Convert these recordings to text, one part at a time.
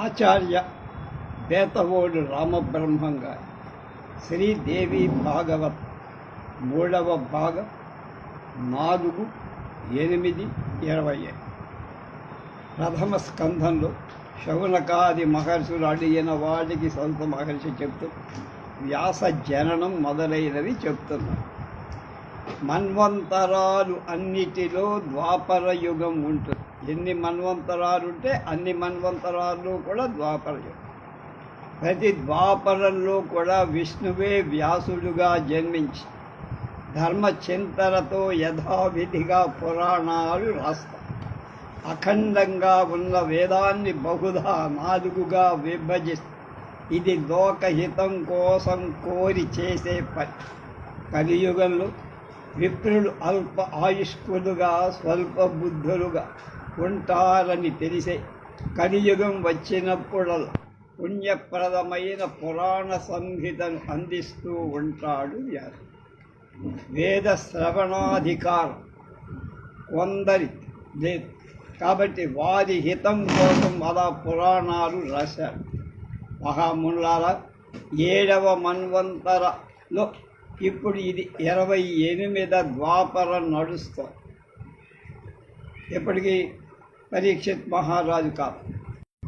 ఆచార్య బేతవోడు రామబ్రహ్మంగా శ్రీదేవి భాగవత్ మూడవ భాగం నాలుగు ఎనిమిది ఇరవై ప్రథమ స్కంధంలో శౌనకాది మహర్షులు అడిగిన వాడికి సొంత మహర్షి చెప్తూ వ్యాస జననం మొదలైనవి చెప్తున్నారు మన్వంతరాలు అన్నిటిలో ద్వాపర యుగం ఉంటుంది. ఎన్ని మన్వంతరాలు ఉంటే అన్ని మన్వంతరాలు కూడా ద్వాపర ప్రతి ద్వాపరంలో కూడా విష్ణువే వ్యాసుడుగా జన్మించి ధర్మచింతనతో యథావిధిగా పురాణాలు రాస్తాం. అఖండంగా ఉన్న వేదాన్ని బహుధా నాలుగుగా విభజిస్తాం. ఇది లోకహితం కోసం కోరి చేసే పని. కలియుగంలో విప్రులు అల్ప ఆయుష్కులుగా స్వల్ప బుద్ధులుగా ఉంటారని తెలిసే కలియుగం వచ్చినప్పుడల్ పుణ్యప్రదమైన పురాణ సంహితను అందిస్తూ ఉంటాడు వ్యాసు. వేద శ్రవణాధికారం కొందరి కాబట్టి వారి హితం కోసం అలా పురాణాలు రాశారు. మహాముల్లాల ఏడవ మన్వంతరలో ఇప్పుడు ఇది ఇరవై ఎనిమిద ద్వాపర నడుస్తుంది. ఇప్పటికీ పరీక్షిత్ మహారాజు కాదు.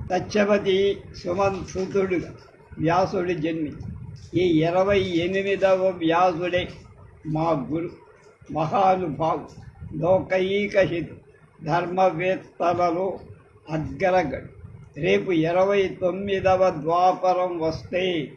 సత్యవతి సుమంతుడుగా వ్యాసుడి జన్మి. ఈ ఇరవై ఎనిమిదవ వ్యాసుడే మా గురు మహానుభావు లోకైకహితు ధర్మవేత్తలలో అగ్రగడు. రేపు ఇరవై తొమ్మిదవ ద్వాపరం వస్తే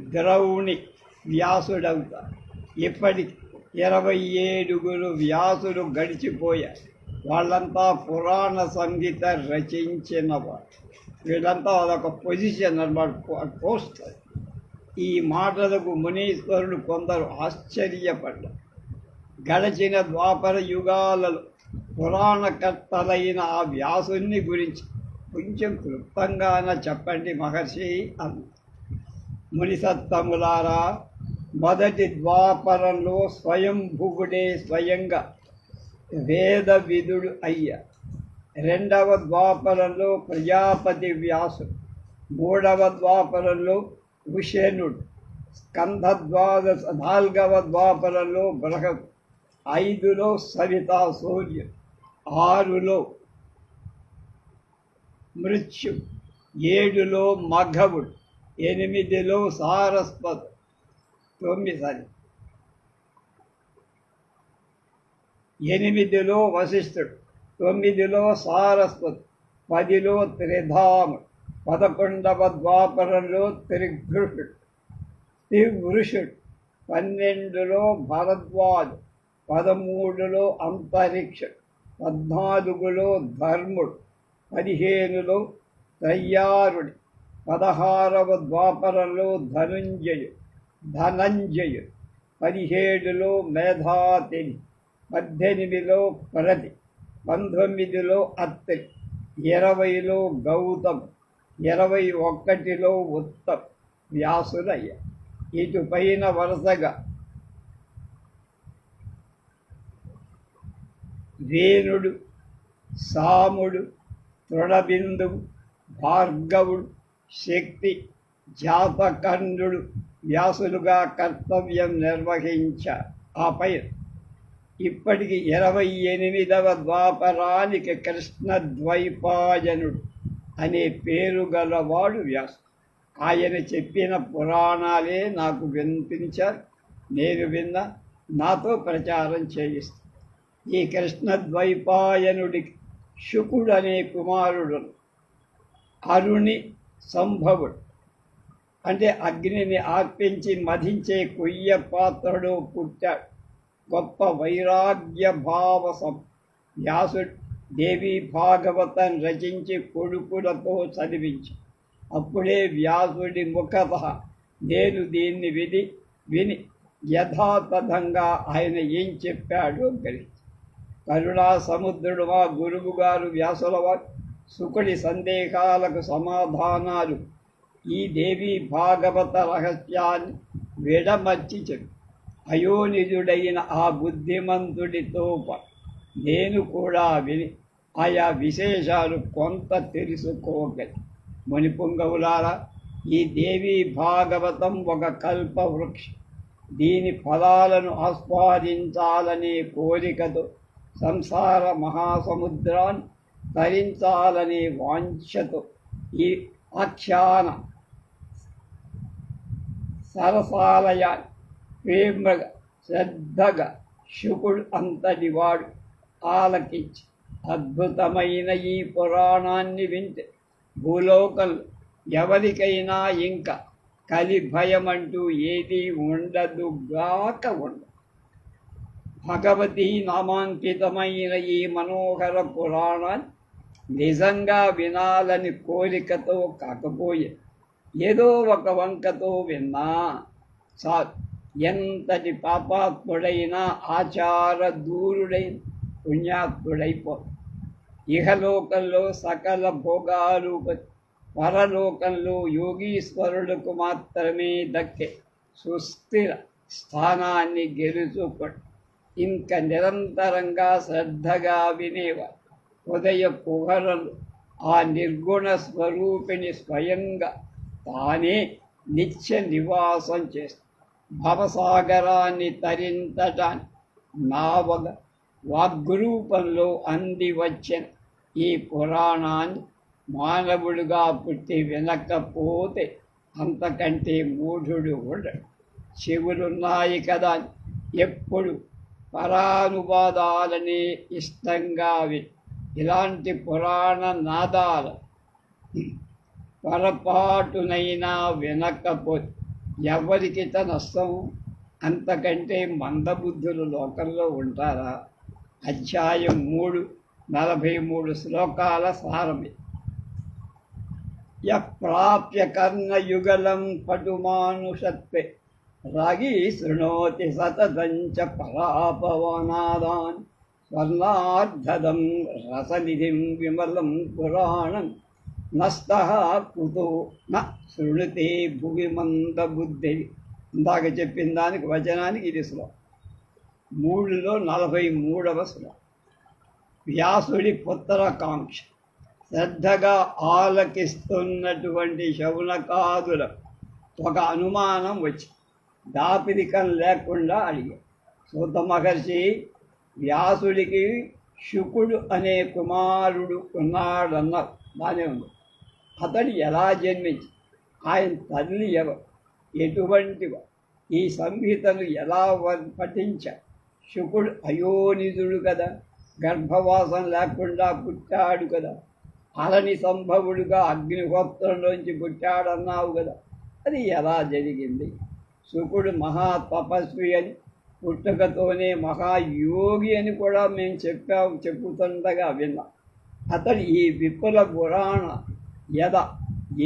ద్రౌణి వ్యాసుడవుతారు ఇప్పటికి ఇరవై ఏడుగురు వ్యాసులు గడిచిపోయారు. వాళ్ళంతా పురాణ సంగీత రచించిన వాళ్ళు వీళ్ళంతా అదొక పొజిషన్ అనమాట పోస్ట్ ఈ మాటలకు మునీశ్వరుడు కొందరు ఆశ్చర్యపడ్డారు. గడచిన ద్వాపర యుగాలలో పురాణకర్తలైన ఆ వ్యాసుని గురించి కొంచెం క్లుప్తంగాన చెప్పండి మహర్షి అన్న. మునిసత్తములారా మొదటి ద్వాపరంలో స్వయంభువుడే స్వయంగా వేద విధుడు అయ్య. రెండవ ద్వాపరంలో ప్రజాపతి వ్యాసుడు మూడవ ద్వాపరంలో ఉషేనుడు స్కంధ ద్వాదశ నాల్గవ ద్వాపరంలో బృహత్ ఐదులో సవితా సూర్యుడు ఆరులో మృత్యు ఏడులో మఘవుడు ఎనిమిదిలో సారస్వత్ తొమ్మిది ఎనిమిదిలో వశిష్ఠుడు తొమ్మిదిలో సారస్వత్ పదిలో త్రిధాముడు పదకొండవ ద్వాపరంలో త్రిఘృషుడు త్రివృషుడు పన్నెండులో భరద్వాజు పదమూడులో అంతరిక్షుడు పద్నాలుగులో ధర్ముడు పదిహేనులో తయ్యారుడి పదహారవ ద్వాపరంలో ధనుంజయు ధనంజయు పదిహేడులో మేధాతిని పద్దెనిమిదిలో ప్రతి పంతొమ్మిదిలో అత్తి ఇరవైలో గౌతమ్ ఇరవై ఒక్కటిలో ఉత్తమ్ వ్యాసులయ్య. ఇటుపైన వరుసగా వేణుడు సాముడు తృణబిందువు భార్గవుడు శక్తి జాతకండు వ్యాసులుగా కర్తవ్యం నిర్వహించారు ఆపై ఇప్పటికి ఇరవై ఎనిమిదవ ద్వాపరానికి కృష్ణద్వైపాయనుడు అనే పేరు గలవాడు వ్యాసు ఆయన చెప్పిన పురాణాలే నాకు వినిపించారు నేను విన్న నాతో ప్రచారం చేయిస్తాను. ఈ కృష్ణద్వైపాయనుడికి శుకుడు అనే కుమారుడు అరుణి సంభవుడు. అంటే అగ్నిని ఆర్పించి మధించే కొయ్య పాత్రలో పుట్టాడు. గొప్ప వైరాగ్య భావసం వ్యాసుడు దేవి భాగవతం రచించి కొడుకులతో చదివించి. అప్పుడే వ్యాసుడి ముఖత నేను దీన్ని విని విని యథాతథంగా ఆయన ఏం చెప్పాడో గ్రహించి కరుణా సముద్రుడు మా గురువు గారు వ్యాసుల వారు సుకుడి సందేహాలకు సమాధానాలు. ఈ దేవి భాగవత రహస్యాన్ని విడమర్చి చెప్పి అయోనిజుడైన ఆ బుద్ధిమంతుడితో పాటు నేను కూడా విని ఆయా విశేషాలు కొంత తెలుసుకోగలి. మునిపుంగవులారా ఈ దేవి భాగవతం ఒక కల్పవృక్షం. దీని ఫలాలను ఆస్వాదించాలనే కోరికతో సంసార మహాసముద్రాన్ని తరించాలనే వాంఛతో ఈ ఆఖ్యాన సరసాలయాన్ని ప్రేమగా శ్రద్ధగా శుకుడు అంతటి వాడు ఆలకించి అద్భుతమైన ఈ పురాణాన్ని వింటే భూలోకంలో ఎవరికైనా ఇంకా కలి భయం అంటూ ఏది ఉండదుగాక ఉండదు. భగవతి నామాంకితమైన ఈ మనోహర పురాణాన్ని నిజంగా వినాలని కోరికతో కాకపోయే ఏదో ఒక వంకతో విన్నా చాలు. ఎంతటి పాపాత్ముడైనా ఆచార దూరుడై పుణ్యాత్ముడైపో ఇహలోకంలో సకల భోగాలు పరలోకంలో యోగీశ్వరులకు మాత్రమే దక్కే సుస్థిర స్థానాన్ని గెలుచుకోడు ఇంకా నిరంతరంగా శ్రద్ధగా వినేవారు ఉదయ కుహరలు ఆ నిర్గుణ స్వరూపిణి స్వయంగా తానే నిత్య నివాసం చేస్తుంది భవసాగరాన్ని తరించటాన్ని నావగ వాగ్రూపంలో అంది వచ్చిన ఈ పురాణాన్ని మానవుడుగా పుట్టి వినకపోతే అంతకంటే మూఢుడు ఉండడు. చెవులున్నాయి కదా ఎప్పుడు పరానువాదాలని ఇష్టంగా ఇలాంటి పురాణ నాదాలు పొరపాటునైనా వినకపోతే ఎవరికి నష్టం అంతకంటే మందబుద్ధులు లోకంలో ఉంటారా? అధ్యాయం మూడు నలభై మూడు శ్లోకాల సారమే. యప్రాప్య కర్ణయుగలం పటుమానుషత్వే. రాగి శృణోతి సతతంచ పరాపవనాదాన్ స్వర్ణార్ధదం రసనిధిం విమలం పురాణం. నష్ట కుతో న శృణుతే భువి మందబుద్ధి ఇందాక చెప్పిన దానికి వచనానికి ఇది శ్లోకం. మూడులో నలభై మూడవ శ్లోకం. వ్యాసుడి పుత్రకాంక్ష శ్రద్ధగా ఆలకిస్తున్నటువంటి శౌనకాదుల ఒక అనుమానం వచ్చి దాపిరికం లేకుండా అడిగాడు. సూత మహర్షి వ్యాసుడికి శుకుడు అనే కుమారుడు ఉన్నాడన్నారు బాగానే ఉంది. అతడు ఎలా జన్మించి? ఆయన తల్లి ఎవరు? ఎటువంటివో ఈ సంహితను ఎలా పఠించారు శుకుడు అయోనిధుడు కదా? గర్భవాసం లేకుండా పుట్టాడు కదా? అలని సంభవుడుగా అగ్నిహోత్రంలోంచి పుట్టాడన్నావు కదా? అది ఎలా జరిగింది? శుకుడు మహా తపస్వి అని పుట్టుకతోనే మహాయోగి అని కూడా మేము చెప్పాము చెప్పుతుండగా విన్నాం. అతడు ఈ విపుల పురాణ యద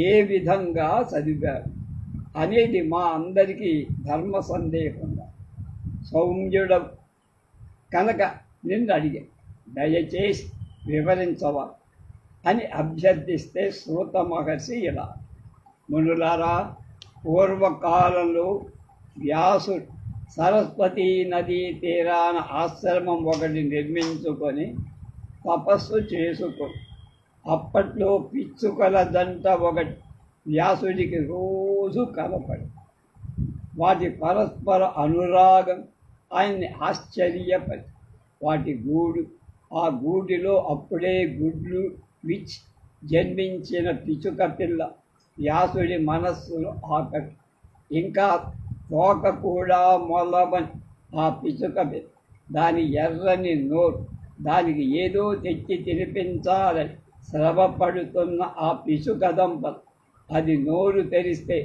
ఏ విధంగా చదివారు అనేది మా అందరికీ ధర్మ సందేహంగా సౌమ్యుడు కనుక నిన్ను అడిగే దయచేసి వివరించవా? అని అభ్యర్థిస్తే శ్రోత మహర్షి ఇలా మునులారా పూర్వకాలంలో వ్యాసుడు సరస్వతీ నదీ తీరాన ఆశ్రమం ఒకటి నిర్మించుకొని తపస్సు చేసుకొని అప్పట్లో పిచ్చుకల దంట ఒకటి. వ్యాసుడికి రోజు కనపడి వాటి పరస్పర అనురాగం ఆయన్ని ఆశ్చర్యపడి వాటి గూడు ఆ గూటిలో అప్పుడే గుడ్లు విచ్ జన్మించిన పిచుక పిల్ల వ్యాసుడి మనస్సును ఆకటి ఇంకా తోక కూడా మొలమని ఆ పిచుక పిల్ల. దాని ఎర్రని నోరు దానికి ఏదో తెచ్చి తినిపించాలని శ్రమపడుతున్న ఆ పిచుక అది నోరు తెరిస్తే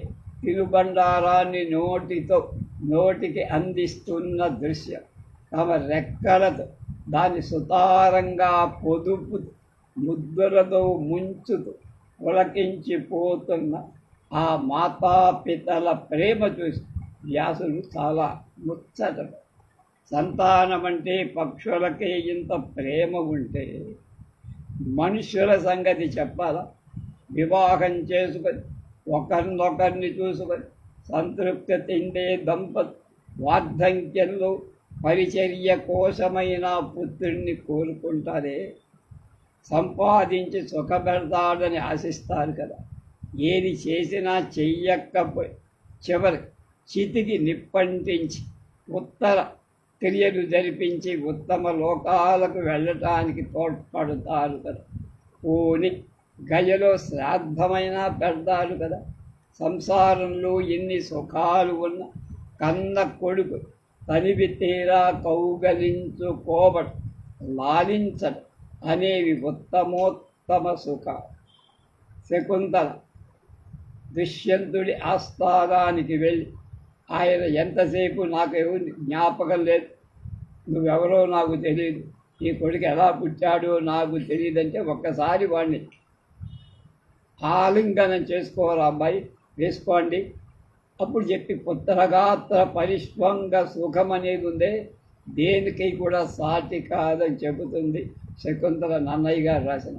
తిరుబండారాన్ని నోటితో నోటికి అందిస్తున్న దృశ్యం. తమ రెక్కలతో దాని సుతారంగా పొదుపు ముద్దులతో ముంచుతూ పులకించిపోతున్న ఆ మాతాపితల ప్రేమ చూసి వ్యాసులు చాలా ముచ్చట సంతానమంటే పక్షులకే ఇంత ప్రేమ ఉంటే మనుషుల సంగతి చెప్పాలా? వివాహం చేసుకొని ఒకరినొకరిని చూసుకొని సంతృప్తి తిండే దంపతు వార్ధంక్యంలో పరిచర్య కోసమైన పుత్రుణ్ణి కోరుకుంటారే? సంపాదించి సుఖపెడతాడని ఆశిస్తారు కదా. ఏది చేసినా చెయ్యకపోయి చివరి చితికి నిప్పంటించి ఉత్తర క్రియలు జరిపించి ఉత్తమ లోకాలకు వెళ్ళటానికి తోడ్పడతారు కదా. పోని గయలో శ్రాద్ధమైనా పెడతారు కదా. సంసారంలో ఎన్ని సుఖాలు ఉన్న కన్న కొడుకు తనివి తీరా కౌగలించుకోబడ లాలించడం అనేవి ఉత్తమోత్తమ సుఖ శకుంతల దుష్యంతుడి ఆస్థానానికి వెళ్ళి ఆయన ఎంతసేపు నాకు ఎవరు జ్ఞాపకం లేదు. నువ్వెవరో నాకు తెలియదు ఈ కొడుకు ఎలా పుట్టాడో నాకు తెలియదంటే ఒక్కసారి వాడిని ఆలింగనం చేసుకోవాలి అబ్బాయి. వేసుకోండి. అప్పుడు చెప్పి పుత్రగాత్ర పరిష్వంగ సుఖం అనేది ఉందే. దేనికి కూడా సాటి కాదని చెబుతుంది శకుంతల నన్నయ్య గారు రాసిన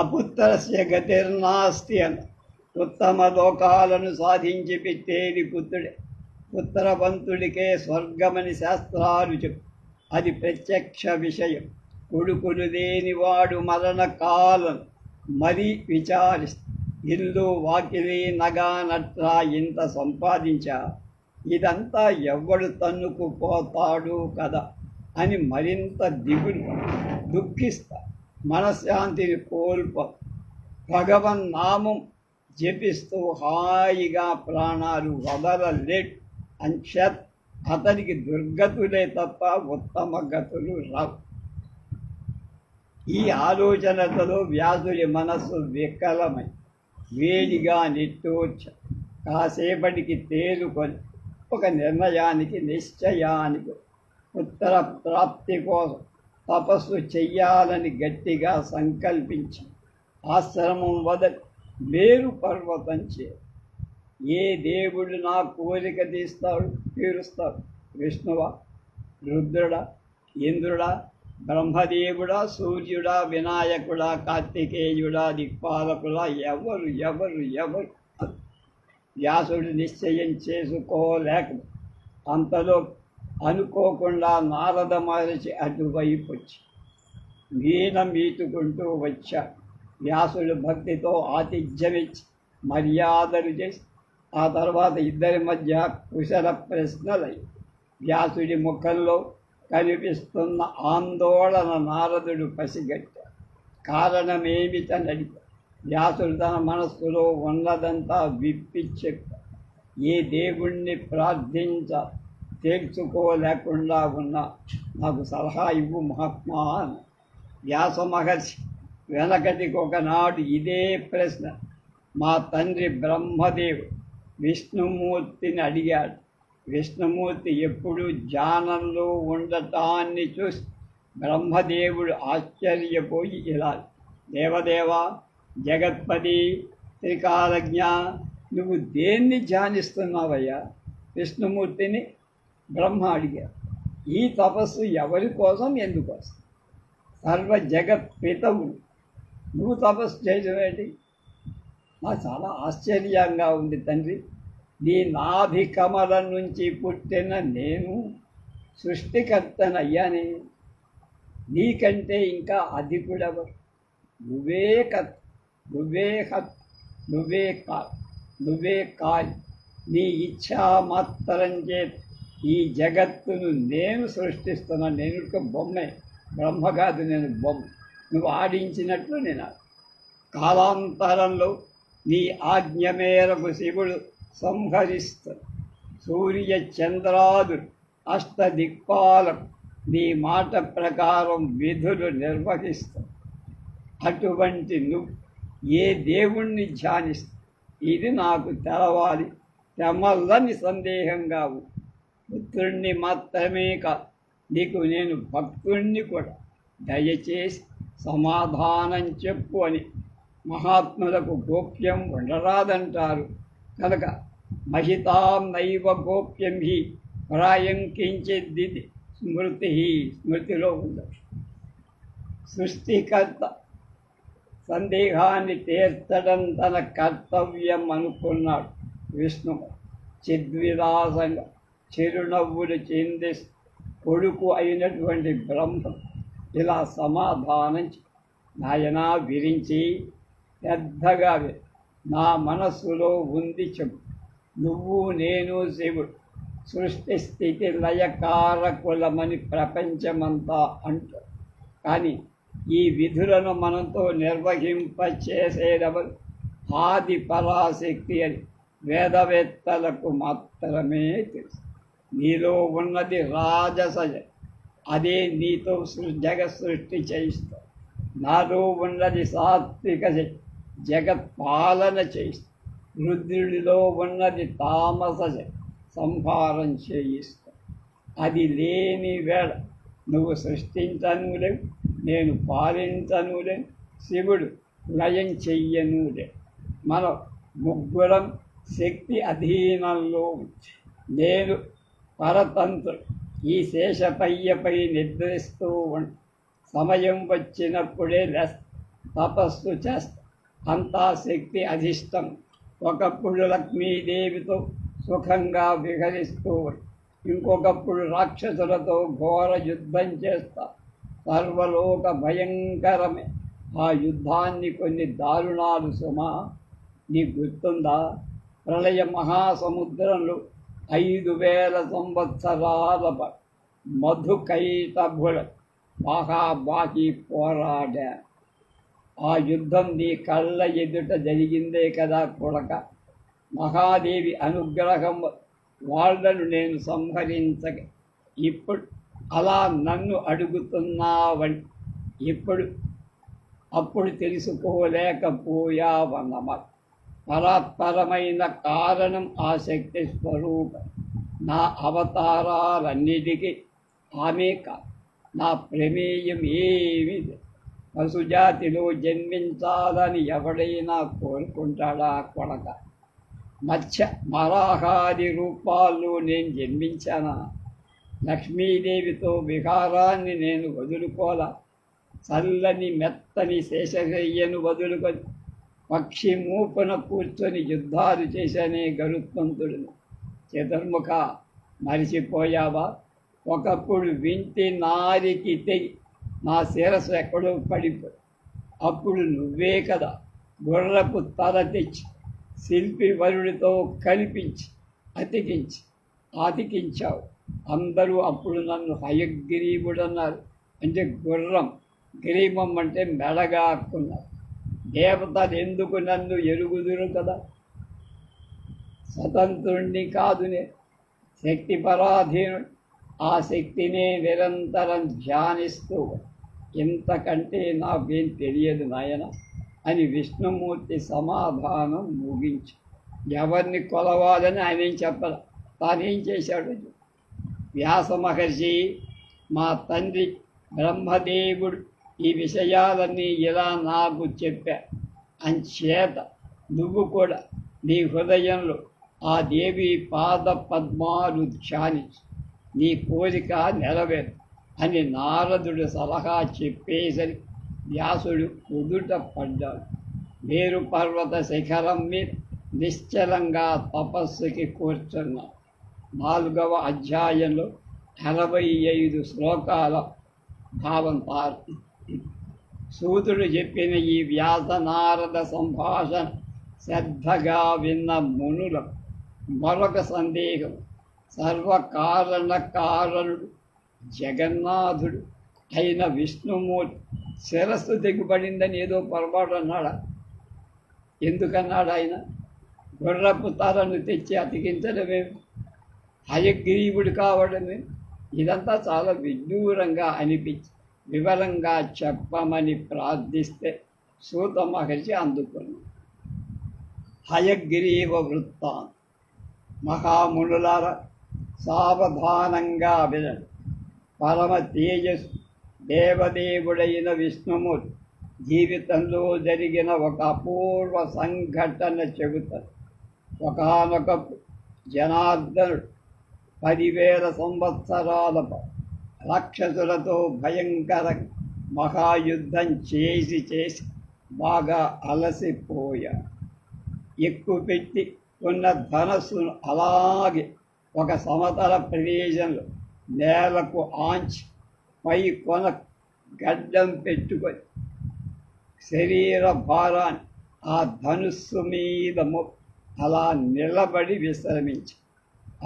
అపుత్రస్య గతిర్నాస్తి అని ఉత్తమ లోకాలను సాధించి పెట్టేది పుత్రుడే. పుత్రవంతుడికే స్వర్గమని శాస్త్రాలు చెప్పు. అది ప్రత్యక్ష విషయం. కొడుకులు లేనివాడు మరణ కాలం మరీ విచారిస్తా. ఇల్లు వాకిలి నగా నట్రా ఇంత సంపాదించా. ఇదంతా ఎవడు తన్నుకుపోతాడు కదా అని మరింత దిగులు. దుఃఖిస్తా. మనశ్శాంతిని కోల్ప. భగవన్ నామం జపిస్తూ హాయిగా ప్రాణాలు వదలలేట్ అంశత్ అతనికి దుర్గతులే తప్ప ఉత్తమ గతులు రావు. ఈ ఆలోచనలలో వ్యాసుడి మనస్సు వికలమై వేడిగా నిట్టూర్చ కాసేపటికి తేలుకొని ఒక నిర్ణయానికి నిశ్చయానికి ఉత్తర ప్రాప్తి కోసం తపస్సు చెయ్యాలని గట్టిగా సంకల్పించి ఆశ్రమం వదలి మేరు పర్వతం చే. ఏ దేవుడు నా కోరిక తీస్తాడు? తీరుస్తాడు. విష్ణువా రుద్రుడా ఇంద్రుడా బ్రహ్మదేవుడా సూర్యుడా వినాయకుడా కార్తికేయుడా దిక్పాలకుడా ఎవరు ఎవరు ఎవరు? వ్యాసుడు నిశ్చయం చేసుకోలేక అంతలో అనుకోకుండా నారద మహర్షి అటువైపు వచ్చి వీణ మీటుకుంటూ వచ్చాడు. వ్యాసుడు భక్తితో ఆతిథ్యమిచ్చి మర్యాదలు చేసి ఆ తర్వాత ఇద్దరి మధ్య కుశల ప్రశ్నలై వ్యాసుడి ముఖంలో కనిపిస్తున్న ఆందోళన నారదుడు పసిగట్టాడు. కారణమేమిటని వ్యాసుడు తన మనస్సులో ఉన్నదంతా విప్పి చెప్పాడు. ఏ దేవుణ్ణి ప్రార్థించ తేల్చుకోలేకుండా ఉన్నా నాకు సలహా ఇవ్వు మహాత్మా అని వ్యాస మహర్షి వెనకటికి ఒకనాడు ఇదే ప్రశ్న. మా తండ్రి బ్రహ్మదేవుడు విష్ణుమూర్తిని అడిగాడు. విష్ణుమూర్తి ఎప్పుడు జానంలో ఉండటాన్ని చూసి బ్రహ్మదేవుడు ఆశ్చర్యపోయి ఇలా దేవదేవ జగత్పది త్రికాలజ్ఞ నువ్వు దేన్ని ధ్యానిస్తున్నావయ్యా? విష్ణుమూర్తిని బ్రహ్మ అడిగారు ఈ తపస్సు ఎవరి కోసం? ఎందుకోసం? సర్వ జగత్ పితవుడు నువ్వు తపస్సు చేయడం ఏంటి? నాకు చాలా ఆశ్చర్యంగా ఉంది తండ్రి. నీ నాభి కమలం నుంచి పుట్టిన నేను సృష్టికర్తనయ్యానే. నీకంటే ఇంకా అధికుడెవరు? నువ్వే కత్ నువ్వే హత్ నువ్వే కా నువ్వే కాల్. నీ ఇచ్ఛా మాత్రం చేత ఈ జగత్తును నేను సృష్టిస్తున్నా నేను బొమ్మే. బ్రహ్మ కాదు నేను బొమ్మ. నువ్వు ఆడించినట్లు నేను కాలాంతరంలో నీ ఆజ్ఞ మేరకు శివుడు సంహరిస్తాడు. సూర్య చంద్రాదులు అష్టదిక్పాలకు నీ మాట ప్రకారం విధులు నిర్వహిస్తావు అటువంటి నువ్వు ఏ దేవుణ్ణి ధ్యానిస్తావు? ఇది నాకు తెలవాలి. తెమల్లని సందేహంగా పుత్రుణ్ణి మాత్రమే కాదు నీకు నేను భక్తుణ్ణి కూడా. దయచేసి సమాధానం చెప్పు అని మహాత్ములకు గోప్యం ఉండరాదంటారు. కనుక మహితాం నైవ గోప్యం హి ప్రాయం కించిద్ది స్మృతి స్మృతిలో ఉండదు సృష్టికర్త సందేహాన్ని తీర్చడం తన కర్తవ్యం అనుకున్నాడు విష్ణువు చిద్విలాసంగా చిరునవ్వులు చెంది కొడుకు అయినటువంటి బ్రహ్మ ఇలా సమాధానం నాయనా విరించి పెద్దగా నా మనస్సులో ఉంది చెప్పు. నువ్వు నేను శివుడు. సృష్టి స్థితి లయకారకులమని ప్రపంచమంతా అంటు కానీ ఈ విధులను మనతో నిర్వహింపచేసేదవరు? ఆది పరాశక్తి అని వేదవేత్తలకు మాత్రమే తెలుసు. నీలో ఉన్నది రాజసజ అదే నీతో సృ- జగత్ సృష్టి చేయిస్తా నాలో ఉన్నది సాత్విక శక్తి జగత్ పాలన చేయిస్తావు. రుద్రుడిలో ఉన్నది తామస శక్తి సంహారం చేయిస్తావు. అది లేని వేళ నువ్వు సృష్టించను లేవు నేను పాలించను శివుడు లయం చెయ్యను లేవు మనం ముగ్గురం శక్తి అధీనంలో నేను పరతంత్రుడు. ఈ శేషపయ్యపై నిద్రిస్తూ ఉంటా సమయం వచ్చినప్పుడే తపస్సు చేస్తా. అంతా శక్తి అధిష్టం. ఒకప్పుడు లక్ష్మీదేవితో సుఖంగా విహరిస్తూ ఇంకొకప్పుడు రాక్షసులతో ఘోర యుద్ధం చేస్తా. సర్వలోక భయంకరమే. ఆ యుద్ధాన్ని కొన్ని దారుణాలు సుమా నీకు గుర్తుందా? ప్రళయ మహాసముద్రంలో ఐదు వేల సంవత్సరాల మధుకైతభుడు మహాబాహి పోరాడా ఆ యుద్ధం నీ కళ్ళ ఎదుట జరిగిందే కదా కొడక. మహాదేవి అనుగ్రహం వాళ్ళను నేను సంహరించక. ఇప్పుడు అలా నన్ను అడుగుతున్నావని ఇప్పుడు అప్పుడు తెలుసుకోలేకపోయావన్నమాట. పరాత్పరమైన కారణం ఆ శక్తి స్వరూపం. నా అవతారాలన్నిటికీ ఆమె కాదు నా ప్రమేయం ఏమి? పశుజాతిలో జన్మించాలని ఎవడైనా కోరుకుంటాడా కొడక? మత్స్య మరాహాది రూపాల్లో నేను జన్మించానా? లక్ష్మీదేవితో విహారాన్ని నేను వదులుకోలా? చల్లని మెత్తని శేషశయ్యను వదులుకొని పక్షి మూపున కూర్చొని యుద్ధాలు చేశానే గరుత్మంతుడు చతుర్ముఖ మరిచిపోయావా? ఒకప్పుడు వింటి నారికి తెగి నా శిరస్సు ఎక్కడో పడిపో. అప్పుడు నువ్వే కదా. గుర్రపు తల తెచ్చి. శిల్పి వరుడితో కల్పించి అతికించి. అతికించావు అందరూ అప్పుడు నన్ను హయగ్రీవుడన్నారు. అంటే గుర్రం. గ్రీవం అంటే మెడగా అక్కున్నారు. దేవత ఎందుకు నన్ను ఎరుగుదురు కదా? స్వతంత్రుణ్ణి కాదునే శక్తి పరాధీనుడు ఆ శక్తినే నిరంతరం ధ్యానిస్తూ ఇంతకంటే నాకేం తెలియదు నాయన అని విష్ణుమూర్తి సమాధానం ముగించి. ఎవరిని కొలవాలని ఆయన ఏం చెప్పాల? తానేం చేశాడు? వ్యాస మహర్షి మా తండ్రి బ్రహ్మదేవుడు ఈ విషయాలన్నీ ఇలా నాకు చెప్పా. అంచేత నువ్వు కూడా నీ హృదయంలో ఆ దేవి పాద పద్మాలు ధ్యానించు నీ కోరిక నెరవేరు అని నారదుడు సలహా చెప్పేసరి వ్యాసుడు కుదుట పడ్డాడు. వేరు పర్వత శిఖరం మీద నిశ్చలంగా తపస్సుకి కూర్చున్నాడు. నాలుగవ అధ్యాయంలో అరవై ఐదు శ్లోకాల భావం పార్టీ సూతుడు చెప్పిన ఈ వ్యాస నారద సంభాషణ శ్రద్ధగా విన్న మునుల. మరొక సందేహం. సర్వకారణ కారణుడు జగన్నాథుడు అయిన విష్ణుమూర్తి. శిరస్సు దిగుబడిందని ఏదో పొరపాటు అన్నాడా? ఎందుకన్నాడు ఆయన? గుర్రపు తలను తెచ్చి అతికించడమే. హయగ్రీవుడు కావడమే. ఇదంతా చాలా విడ్డూరంగా అనిపించింది. వివరంగా చెప్పమని ప్రార్థిస్తే సూత మహర్షి అందుకున్నాడు. హయగ్రీవ వృత్తాంత. మహామునులార సావధానంగా వినండి. పరమ తేజస్సు దేవదేవుడైన విష్ణుమూర్తి జీవితంలో జరిగిన ఒక అపూర్వ సంఘటన చెబుతారు ఒకనొక జనార్దనుడు పదివేల సంవత్సరాల రాక్షసులతో భయంకర మహాయుద్ధం చేసి చేసి బాగా అలసిపోయాడు ఎక్కుపెట్టి ఉన్న ధనస్సును అలాగే ఒక సమతల ప్రదేశంలో నేలకు ఆంచి పై కొన గడ్డం పెట్టుకొని శరీర భారాన్ని ఆ ధనుస్సు మీద అలా నిలబడి విశ్రమించి.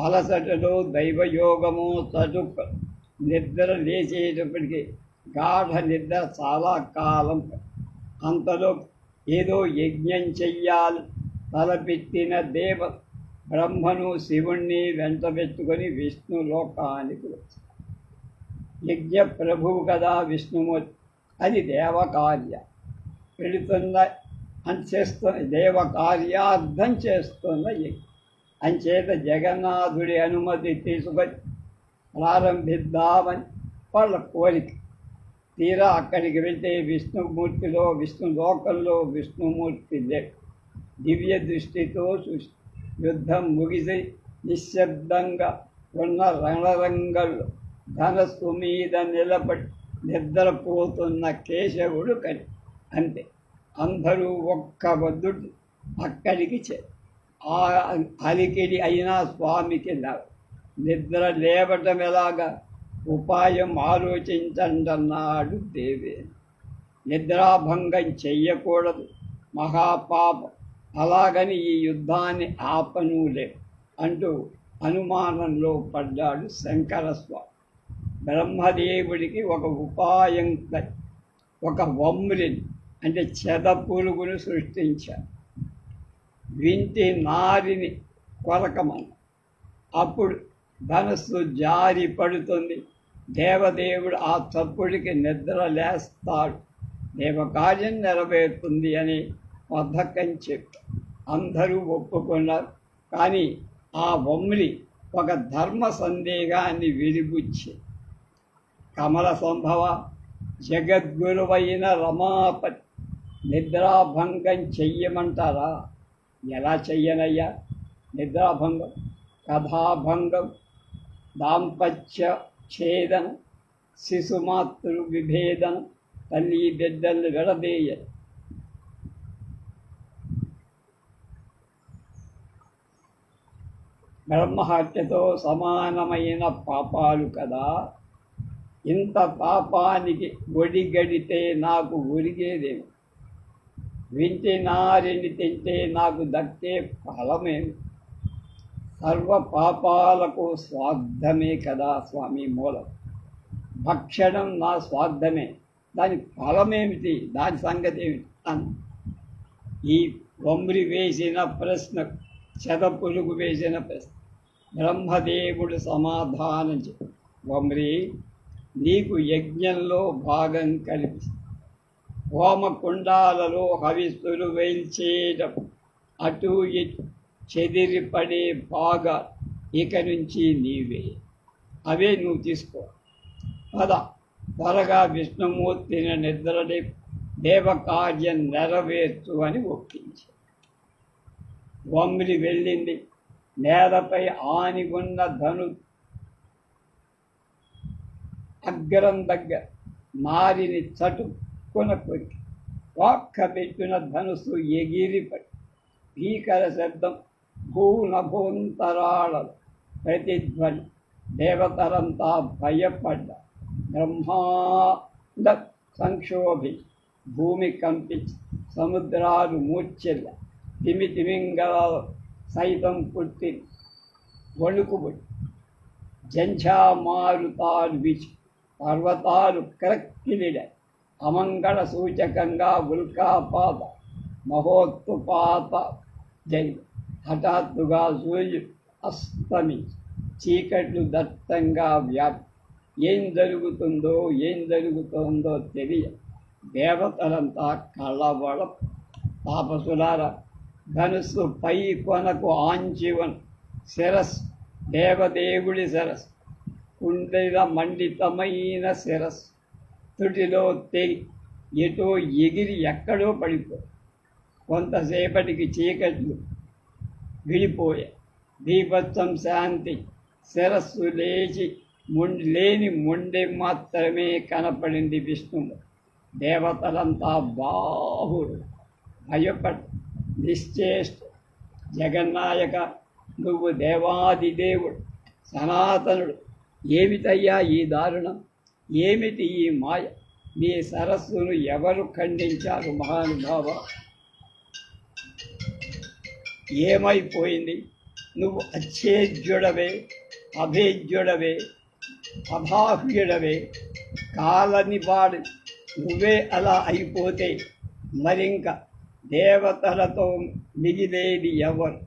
అలసటలో దైవయోగము చదువు నిద్ర లేచేటప్పటికి గాఢ నిద్ర చాలా కాలం. అంతలో ఏదో యజ్ఞం చెయ్యాలి. తలపెట్టిన దేవ బ్రహ్మను శివుణ్ణి వెంటబెట్టుకొని విష్ణు లోకానికి యజ్ఞ ప్రభువు కదా విష్ణుమూర్తి అది దేవకార్య. పెడుతున్న అని చేస్తున్న దేవకార్యార్థం చేస్తున్న యజ్ఞం. అంచేత జగన్నాథుడి అనుమతి తీసుకొని ప్రారంభిద్దామని వాళ్ళ కోరిక. తీరా అక్కడికి వెళ్తే విష్ణుమూర్తిలో విష్ణు లోకంలో విష్ణుమూర్తి లేడు దివ్య దృష్టితో చూసి యుద్ధం ముగిసి నిశ్శబ్దంగా ఉన్న రణరంగంలో ధనస్సు మీద నిలబడి నిద్రపోతున్న కేశవుడు కని అంతే అందరూ ఒక్క వద్దుడు అక్కడికి చే ఆ అలికిడి అయినా స్వామికి లేవు. నిద్ర లేవటం ఎలాగా ఉపాయం ఆలోచించండన్నాడు దేవే. నిద్రాభంగం చెయ్యకూడదు. మహాపాపం. అలాగని ఈ యుద్ధాన్ని ఆపనూలే అంటూ అనుమానంలో పడ్డాడు శంకరస్వామి. బ్రహ్మదేవుడికి ఒక ఉపాయం ఒక వమ్రిని అంటే చెద పురుగును సృష్టించాడు. వింటి నారిని కొరకమని అప్పుడు ధనస్సు జారి పడుతుంది. దేవదేవుడు ఆ తప్పుడికి నిద్ర లేస్తాడు. దేవకార్యం నెరవేరుతుంది అని పథకం చెప్పి అందరూ ఒప్పుకున్నారు. కానీ ఆ బొమ్మిలి ఒక ధర్మ సందేహాన్ని విడిపుచ్చి కమల సంభవ జగద్గురువైన రమాపతి నిద్రాభంగం చెయ్యమంటారా? ఎలా చెయ్యనయ్యా? నిద్రాభంగం కథాభంగం దాంపత్య ఛేదన శిశుమాతృ విభేదన తల్లి బిడ్డలు విడదీయ బ్రహ్మహత్యతో సమానమైన పాపాలు కదా. ఇంత పాపానికి ఒడిగడితే నాకు ఒరిగేదేమి? వింటి నారిని తింటే నాకు దక్కే ఫలమేమి? సర్వ పాపాలకు స్వార్థమే కదా స్వామి మూలం. భక్షణం నా స్వార్థమే. దాని ఫలమేమిటి? దాని సంగతి ఏమిటి అని. ఈ వమ్రి వేసిన ప్రశ్న చెదపులుగు వేసిన ప్రశ్న. బ్రహ్మదేవుడు సమాధానం చెప్పి వమ్రి నీకు యజ్ఞంలో భాగం కల్పిస్తుంది హోమకుండాలలో హవిస్సులు వేల్చేటప్పుడు అటు ఇటు చెదిరిపడే బాగా ఇక నుంచి నీవే. అవే నువ్వు తీసుకో. పద. త్వరగా విష్ణుమూర్తిని నిద్రని దేవకార్యం నెరవేర్చు అని ఒప్పించి. వమ్మిడి వెళ్ళింది. నేలపై ఆని ఉన్న ధను అగ్రం దగ్గర మారిని చటుక్కున కొట్టి ఒక్క పెట్టిన ధనుసు ఎగిరిపడి భీకర శబ్దం భూనభోంతరాళ ప్రతిధ్వని. దేవతరంతా భయపడ్డ బ్రహ్మాండ సంక్షోభి. భూమి కంపించి సముద్రాలు మూర్చెల్ల తిమి తిమింగళాలు సైతం పుట్టి వణుకుబడి. జంఝామారుతాలు విచి పర్వతాలు క్రక్కిలిడ. అమంగళ సూచకంగా ఉల్కాపాత మహోత్పాత జరిగింది హఠాత్తుగా సూర్యు అస్తమి. చీకట్లు దత్తంగా వ్యాప్తి ఏం జరుగుతుందో ఏం జరుగుతుందో తెలియ. దేవతలంతా కళ్ళబడ తాపసులార. ధనుస్సు పై కొనకు ఆంచివన్ శిరస్ దేవదేవుడి శిరస్ కుండెల మండితమైన శిరస్. తుటిలో తెగి ఎటో ఎగిరి ఎక్కడో పడిపో. కొంతసేపటికి చీకట్లు విడిపోయే. దీపత్వం శాంతి. శిరస్సు లేచి ముండి లేని ముండె మాత్రమే కనపడింది విష్ణువు. దేవతలంతా బాహుడు భయపడ నిశ్చేష్ట జగన్నాయక నువ్వు దేవాది దేవుడు సనాతనుడు. ఏమిటయ్యా ఈ దారుణం? ఏమిటి ఈ మాయ? నీ సరస్సును ఎవరు ఖండించారు మహానుభావ? ఏమైపోయింది? నువ్వు అచ్చేజ్యుడవే అభేద్యుడవే అభాహ్యుడవే కాలనివాడు నువ్వే అలా అయిపోతే మరింక దేవతలతో మిగిలేది ఎవరు?